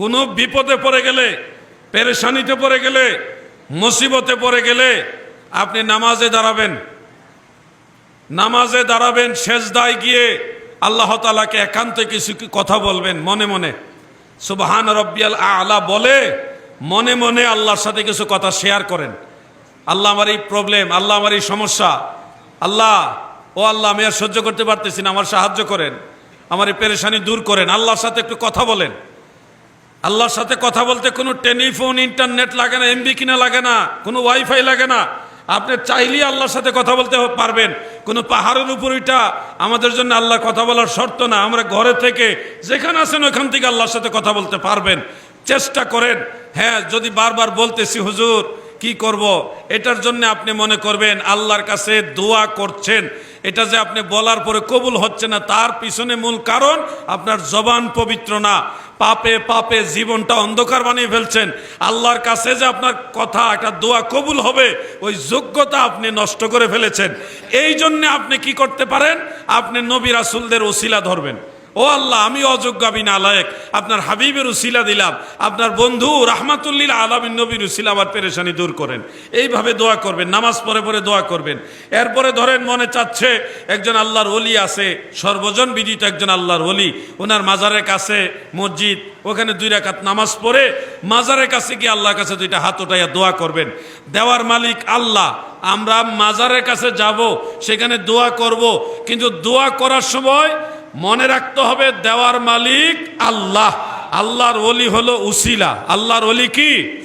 কোনো বিপদে পড়ে গেলে, পেরেশানিতে পড়ে গেলে, মুসিবতে পড়ে গেলে আপনি নামাজে দাঁড়াবেন। নামাজে দাঁড়াবেন শেষদায় গিয়ে আল্লাহ তালাকে একান্ত কিছু কথা বলবেন মনে মনে। সুবহান রব্বিয়াল আলা বলে মনে মনে আল্লাহর সাথে কিছু কথা শেয়ার করেন। আল্লাহ আমার এই প্রবলেম আল্লাহ আমার এই সমস্যা, আল্লাহ, ও আল্লাহ, আমি আর সহ্য করতে পারতেছি না, আমার সাহায্য করেন, আমার এই পেরেশানি দূর করেন, আল্লাহর সাথে একটু কথা বলেন। আল্লাহর সাথে কথা বলতে কোনো টেলিফোন, ইন্টারনেট লাগে না, এমবি কিনা লাগে না, কোনো ওয়াইফাই লাগে না। আপনি চাইলেই আল্লাহর সাথে কথা বলতে পারবেন। কোনো পাহাড়ের উপর ওইটা আমাদের জন্য আল্লাহ কথা বলার শর্ত না। আমরা ঘরে থেকে যেখানে আছেন ওইখান থেকে আল্লাহর সাথে কথা বলতে পারবেন। চেষ্টা করেন। হ্যাঁ যদি বারবার বলতেছি, হুজুর, কি করব? এটার জন্য আপনি মনে করবেন আল্লাহর কাছে দোয়া করছেন। এটা যে আপনি বলার পরে কবুল হচ্ছে না, তার পিছনে মূল কারণ আপনার জবান পবিত্র না। পাপে পাপে জীবনটা অন্ধকার বানিয়ে ফেলছেন। আল্লাহর কাছে যে আপনার কথা, একটা দোয়া কবুল হবে, ওই যোগ্যতা আপনি নষ্ট করে ফেলেছেন। এই জন্যে আপনি কি করতে পারেন? আপনি নবী রাসুলদের ওসিলা ধরবেন। ও আল্লাহ, আমি অযোগ্য, আমি নালায়েক। আপনার হাবিবের উসিলা দিলাম। আপনার বন্ধু রাহমাতুল্লিল আলমিন নবীর উসিলা আমার পেরেশানি দূর করেন। এইভাবে দোয়া করবেন, নামাজ পড়ে পরে দোয়া করবেন। এরপরে ধরেন মনে চাচ্ছে, একজন আল্লাহর ওলি আছে, সর্বজন বিদিত একজন আল্লাহর ওলি। ওনার মাজারের কাছে মসজিদ, ওখানে দুই রাকাত নামাজ পড়ে, মাজারের কাছে গিয়ে আল্লাহর কাছে দুইটা হাত উঠাইয়া দোয়া করবেন। দেওয়ার মালিক আল্লাহ, আমরা মাজারের কাছে যাব, সেখানে দোয়া করব, কিন্তু দোয়া করার সময় মনে রাখতে হবে দেওয়ার মালিক আল্লাহ। আল্লাহর ওলি হলো উসিলা। আল্লাহর ওলি কি?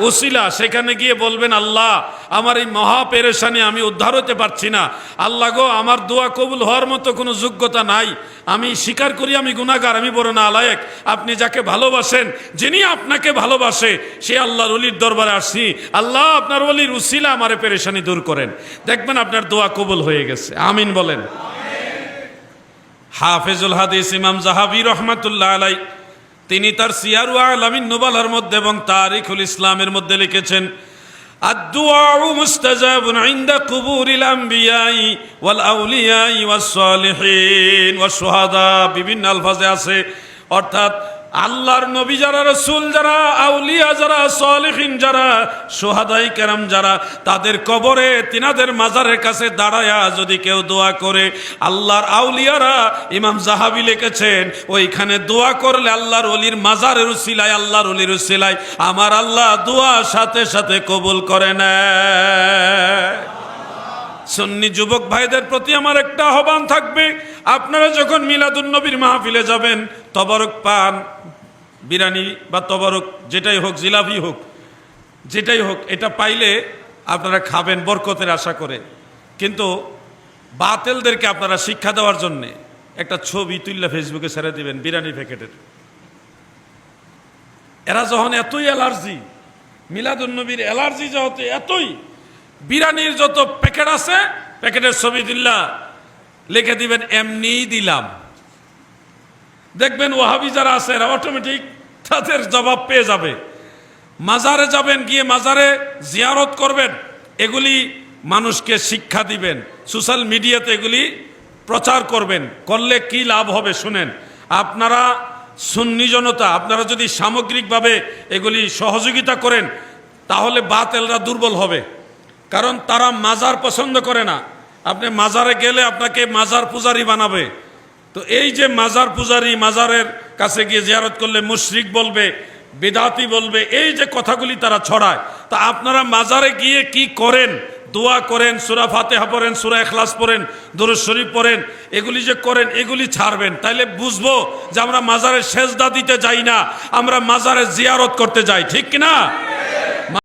উসিলা। সেখানে গিয়ে বলবেন, আল্লাহ, আমার এই মহা পেরেশানি আমি উদ্ধার হতে পারছি না। আল্লাহ গো, আমার দোয়া কবুল হওয়ার মতো কোনো যোগ্যতা নাই। আমি স্বীকার করি আমি গুণাগার আমি বড় না আলায়ক আপনি যাকে ভালোবাসেন, যিনি আপনাকে ভালোবাসে, সে আল্লাহর অলির দরবারে আসছি আল্লাহ, আপনার অলির উসিলা আমারে পেরেশানি দূর করেন। দেখবেন আপনার দোয়া কবুল হয়ে গেছে। আমিন বলেন। হাফেজুল হাদিস ইমাম জাহাবি রহমাতুল্লাহ আলাই তিনি তার সিয়ারু আলামিন নুবালার মধ্যে এবং তারিখুল ইসলামের মধ্যে লিখেছেন الدعاء مستجاب عند قبور الأنبياء والأولياء والصالحين والشهداء বিভিন্ন আলফাজে আছে অর্থাৎ আল্লাহর নবী যারা, রসুল যারা, আউলিয়া যারা, সলিহীন যারা, সোহাদাই কেরাম যারা, তাদের কবরে তিনাদের মাজারের কাছে দাঁড়ায়া যদি কেউ দোয়া করে, আল্লাহর আউলিয়ারা ইমাম জাহাবি লিখেছেন, ওইখানে দোয়া করলে আল্লাহর অলির মাজারের উসিলায়, আল্লাহর অলির উসিলায়, আমার আল্লাহ দোয়া সাথে সাথে কবুল করে নেয়। সন্নি যুবক ভাইদের প্রতি আমার একটা আহ্বান থাকবে আপনারা যখন মিলাদুন নবীর মাহফিলে যাবেন, তবরক পান বিরানি বা তবরক যেটাই হোক, জিলাপি হোক, যেটাই হোক, এটা পাইলে আপনারা খাবেন বরকতের আশা করে। কিন্তু বাতেলদেরকে আপনারা শিক্ষা দেওয়ার জন্যে একটা ছবি তুললে ফেসবুকে ছেড়ে দিবেন বিরানি প্যাকেটের। এরা যখন এতই অ্যালার্জি, মিলাদুন নবীর অ্যালার্জি যেহেতু এতই বিরানির যত প্যাকেট আছে, প্যাকেটের ছবি দিল্লা লিখে দিবেন এমনিই দিলাম। দেখবেন ওহাবি যারা আছে, এরা অটোমেটিক তাদের জবাব পেয়ে যাবে। মাজারে যাবেন, গিয়ে মাজারে জিয়ারত করবেন, এগুলি মানুষকে শিক্ষা দিবেন। সোশ্যাল মিডিয়াতে এগুলি প্রচার করবেন, করলে কি লাভ হবে শুনেন। আপনারা সুন্নি জনতা, আপনারা যদি সামগ্রিকভাবে এগুলি সহযোগিতা করেন, তাহলে বাতেলরা দুর্বল হবে। কারণ তারা মাজার পছন্দ করে না। আপনি মাজারে গেলে আপনাকে মাজার পূজারি বানাবে। তো এই যে মাজার পূজারি মাজারের কাছে গিয়ে জিয়ারত করলে মুশরিক বলবে, বেদাতি বলবে, এই যে কথাগুলি তারা ছড়ায়, তা আপনারা মাজারে গিয়ে কি করেন? দোয়া করেন, সুরা ফাতেহা পড়েন, সুরা এখলাস পড়েন, দরুদ শরীফ পড়েন, এগুলি যে করেন, এগুলি ছাড়বেন। তাইলে বুঝব যে আমরা মাজারে সেজদা দিতে যাই না, আমরা মাজারে জিয়ারত করতে যাই, ঠিক কিনা?